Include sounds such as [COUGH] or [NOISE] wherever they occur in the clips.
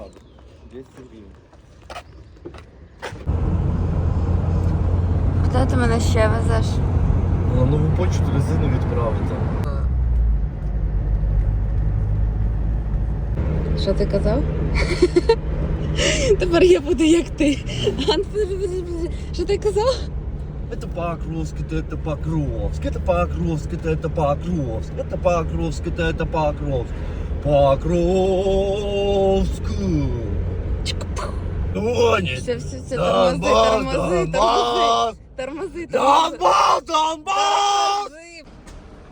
хату. 200 гривень. Куди ти мене ще везеш? На нову почту резину відправити. Що ти казав? Тепер я буду як ти. Що ти казав? Это по-окровски, то это по-окровски, это по-окровски, то это по-окровски, это по-окровски, то это по-окровски. По-окровску. Тони! Все, все, все, Донбас, тормози, тормози, Донбас! тормози, тормози, Донбас, Донбас!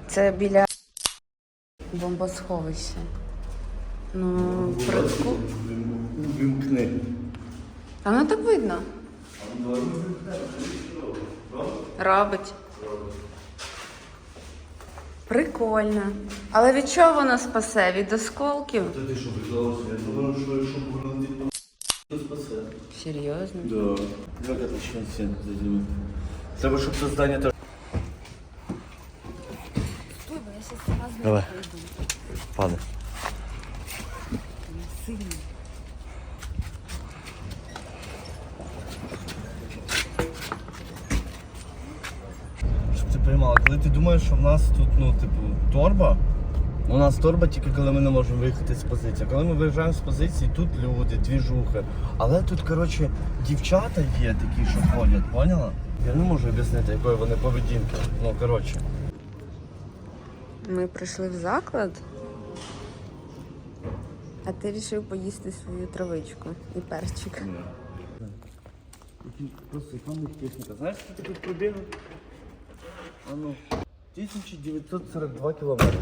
Це біля бомбосховища. Ну, притку. Вимкни. А ну так видно. Робить. Прикольно. Але від чого воно спасе? Від осколків? Та ти що, прикалався? Я думаю, що якщо повернути, то спасе. Серйозно? Да. Як отлично стін зазніми. Треба, щоб це здання теж... Давай. Падай. Щоб ти приймала, коли ти думаєш, що в нас тут, ну, типу, торба, у нас торба тільки коли ми не можемо виїхати з позиції. Коли ми виїжджаємо з позиції, тут люди, двіжухи. Але тут, коротше, дівчата є такі, що ходять, поняла? Я не можу об'яснити, якої вони поведінки. Ну, коротше. Ми прийшли в заклад, а ти вирішив поїсти свою травичку і перчик. Просто техніка. Знаєш, скільки тут пробігав? А ну, 1942 кілометри.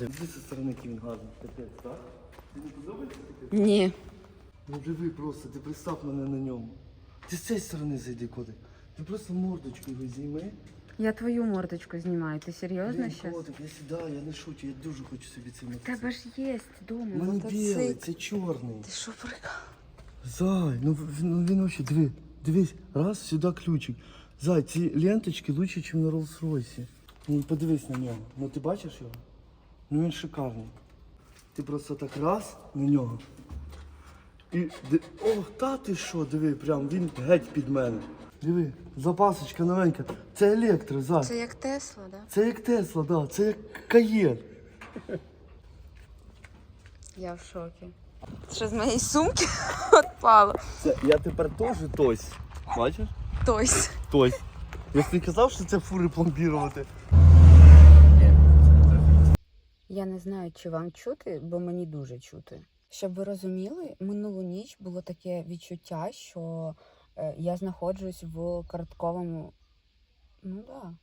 Зі зі сторони він гарний. Капець, так? Тобі не подобається таке? Ні. Ну живи просто, ти пристав мене на ньому. Ти з цієї сторони зайди куди. Ти просто мордочку його зійми. Я твою мордочку знімаю. Ти серйозно Блін, зараз? котик, я сідаю, я не шучу, я дуже хочу собі цей У мотоцикл. тебе ж є вдома У мене білий, мотоцикл. це чорний. Ти що прикал? Зай, ну, в- ну він вообще, диви, дивись, раз, сюди ключик. Зай, ці ленточки лучше, ніж на Rolls-Royce. Ну подивись на нього. Ну ти бачиш його? Ну він шикарний. Ти просто так раз на нього. І. О, та ти що, диви, прям він геть під мене. Диви, запасочка новенька. Це електро, зай. Це як Тесла, да? Це як Тесла, да, це як Каєн. [LAUGHS] Я в шокі. Що з моєї сумки [LAUGHS] відпало? Це я тепер теж тось. Бачиш? Тось. Тось. Я ж не казав, що це фури пломбірувати. Я не знаю, чи вам чути, бо мені дуже чути. Щоб ви розуміли, минулу ніч було таке відчуття, що е, я знаходжусь в картковому. Ну да.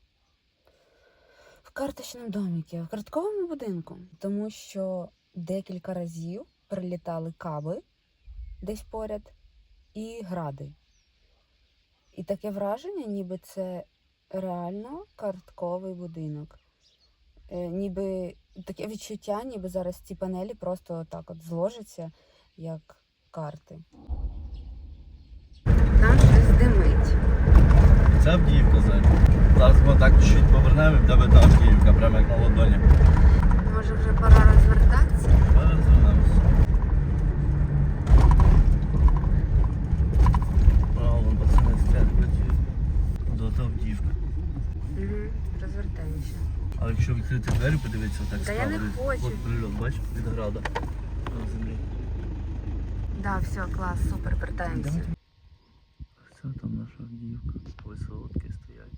В карточному доміки, в картковому будинку. Тому що декілька разів прилітали каби десь поряд і гради. І таке враження, ніби це реально картковий будинок. Е, ніби таке відчуття, ніби зараз ці панелі просто так от зложаться, як карти. Там щось димить. Це Авдіївка, Зай. Зараз ми так чуть повернемо і в тебе та Авдіївка, прямо як на ладоні. Може вже пора розвертатися? Зараз звернемося. А, вон пацани стоять, працюють. До та Авдіївка. Угу. Розвертаємося. А якщо відкрити двері, подивитися так Та я не хочу. От прильот, бачиш, від града. На землі. Да, все, клас, супер, вертаємося. Все, там наша Авдіївка. Висотки стоять.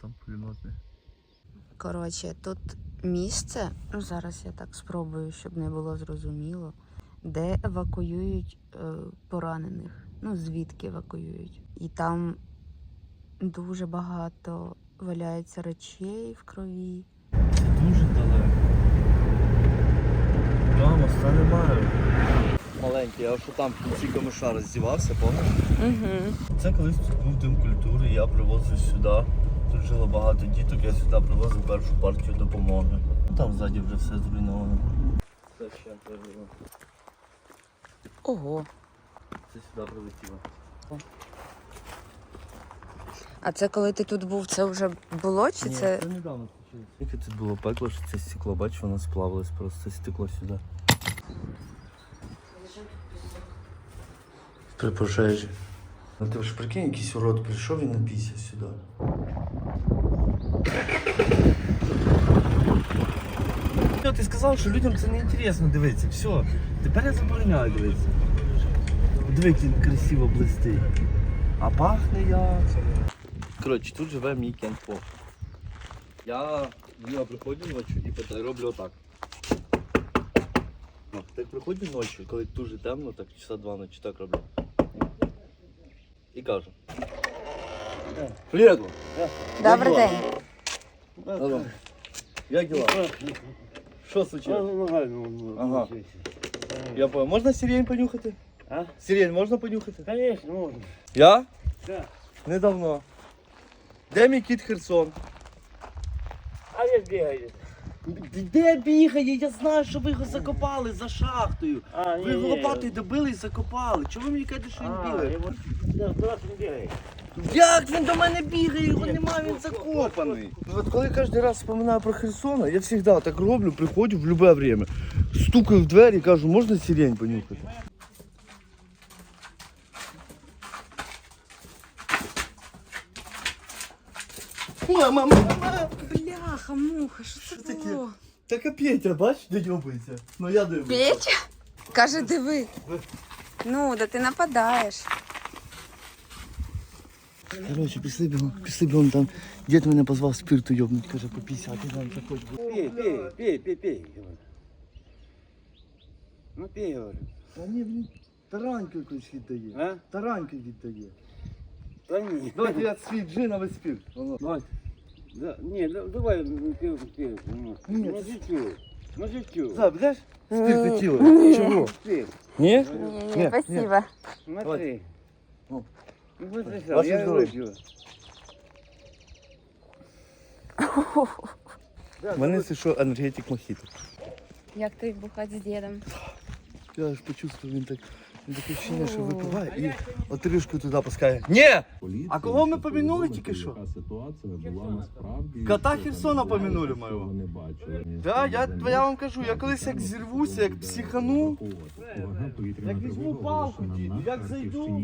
Там пулемети. Коротше, тут місце, ну зараз я так спробую, щоб не було зрозуміло, де евакуюють е, поранених. Ну, звідки евакуюють. І там дуже багато валяється речей в крові. Це дуже далеко. Да, моста немає. Маленький, я що там в кінці камиша роздівався, пам'ятаєш? Угу. Це колись тут був дим культури, я привозив сюди. Тут жило багато діток, я сюди привозив першу партію допомоги. Там ззаді вже все зруйновано. Це ще прилетіло. Ого. Це сюди прилетіло. А це коли ти тут був, це вже було чи Ні, це. це недавно Яке тут було пекло, що це стекло, бачиш, воно сплавилось просто стекло сюди. При пожежі. Ну ти ж прикинь, якийсь урод прийшов і напісся сюди. Що ти сказав, що людям це не інтересно дивитися. Все. Тепер я забороняю дивитися. Диви, як він красиво блистить. А пахне як. Коротше, тут живе мій кент Я нього приходжу ночі і роблю отак. Ну, Так приходжу ночі, коли дуже темно, так часа два ночі так роблю. І кажу. Привіт! Добрий день. Алло. Як діла? Що случилось? Ага. Я понял. Можна сирень понюхати? А? Сирень можна понюхати? Конечно, можна. Я? Так. Недавно. Де мій кіт Херсон? А як бігає? Де бігає? Я знаю, що ви його закопали за шахтою. А, Ви його лопатою добили і закопали. Чого ви мені кажете, що він бігає? Бігає. Як він до мене бігає? Його немає, він закопаний. От коли кожен раз вспоминаю про Херсона, я завжди так роблю, приходжу в будь-яке время. Стукаю в двері і кажу, можна сирень понюхати? мама, мама. Бляха, муха, що Що це таке? було? Так а Петя, бачиш, де йобається? Ну я дивлюся. Петя? Каже, диви. Ну, да ти нападаєш. Короче, пішли бігом, пішли бігом там. Дід мене позвав спирту йобнуть, каже, по 50, і там заходь. Пей, пей, пей, пей, пей. говорю. Ну пей, говорю. А ні, він тараньку якусь віддає. А? Тараньку віддає. Та ні. Давайте я свій джин, а ви спирт. Воно. Давай. Да, ні, да- давай ну, пей, пей. Ну, Ні. На життю. На життю. За, будеш? Спирт хотіли. Чого? Пей. Ні? Ні-ні-ні, Ні, спасибо. Смотри. Ну. Ну, смотри, сам, Ваше я здоров'я. выпью. У мене це що енергетик мохіто. Як ти бухати з дідом? Я аж почувствував, він так. Він таке вчення, що випиває і отрижку туди пускає. Ні! А кого ми помінули тільки що? Ситуація була насправді. Кота Херсона помінули моєго. Да, я, я вам кажу, я колись як зірвуся, як психану, як візьму палку, дід, як зайду,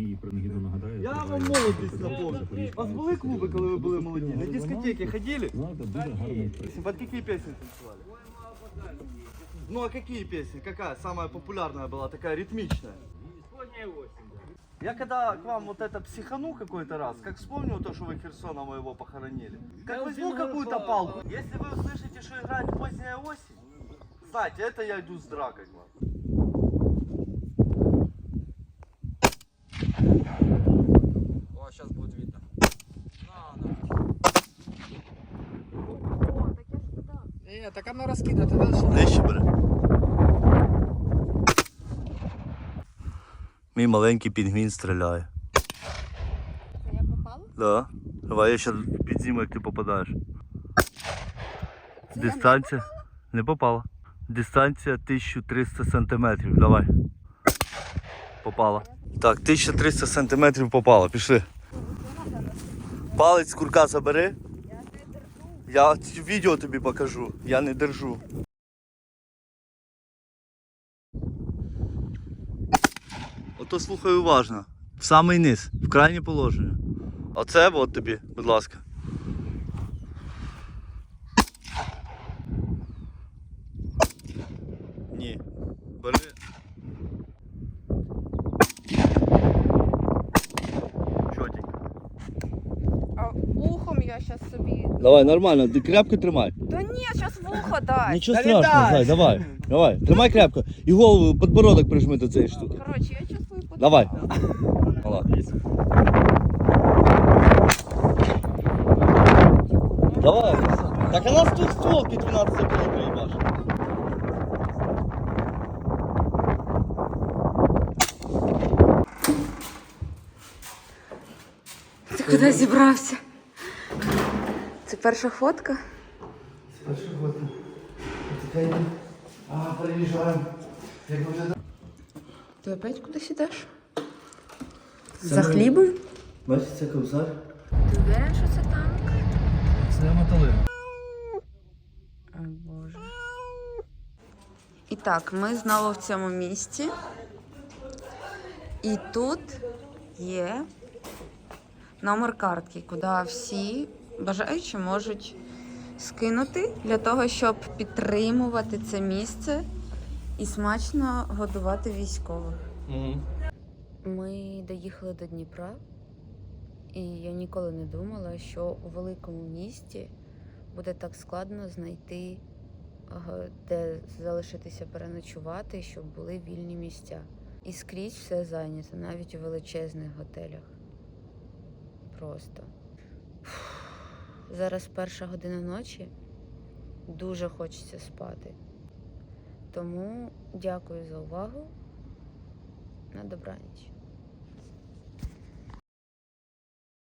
Я вам молодість напомню. У вас були клуби, коли ви були молоді? На дискотеки ходили? Под какие песни танцевали? Ну а какие песни? Какая самая популярная была, такая ритмичная? Я когда к вам вот это психану какой-то раз, как вспомнил то, что вы Херсона моего похоронили, как возьму какую-то палку, если вы услышите, что играет поздняя осень, знайте, это я иду с дракой к вам. О, сейчас будет видно. Не, так оно раскидывает, ты дальше. Бере. Мій маленький пінгвін стріляє. Це я попала? Да. Давай я ще підзніму, як ти попадаєш. Дистанція. Не попала. Дистанція 1300 сантиметрів. Давай. Попала. Так, 1300 сантиметрів попала. Пішли. Палець курка забери. Я відео тобі покажу. Я не держу. Ото слухай уважно. В самий низ, в крайнє положення. Оце от тобі, будь ласка. Ні. Бери. Чотенько. А ухом я зараз собі. Давай, нормально, ти крепко тримай. Та ні, зараз вухо дай. Нічого страшного, Зай, давай. Давай. Тримай крепко. І голову, подбородок прижми до цієї штуки. Коротше, я. Давай. Молодець. Давай. Так а нас тут стволки 12 калібрів їбаш. Ти куди зібрався? Це перша фотка? Це Перша. Потихеньку. А, переїжджаємо. Ти опять кудись ідеш? За хлібом? Бачите, це кобзар? Ти уверен, що це танк? Це мотолина. І так, ми знову в цьому місці. І тут є номер картки, куди всі бажаючі можуть скинути для того, щоб підтримувати це місце і смачно годувати військових. Угу. Ми доїхали до Дніпра, і я ніколи не думала, що у великому місті буде так складно знайти, де залишитися переночувати, щоб були вільні місця. І скрізь все зайнято, навіть у величезних готелях. Просто. Зараз перша година ночі. Дуже хочеться спати. Тому дякую за увагу. На добраніч.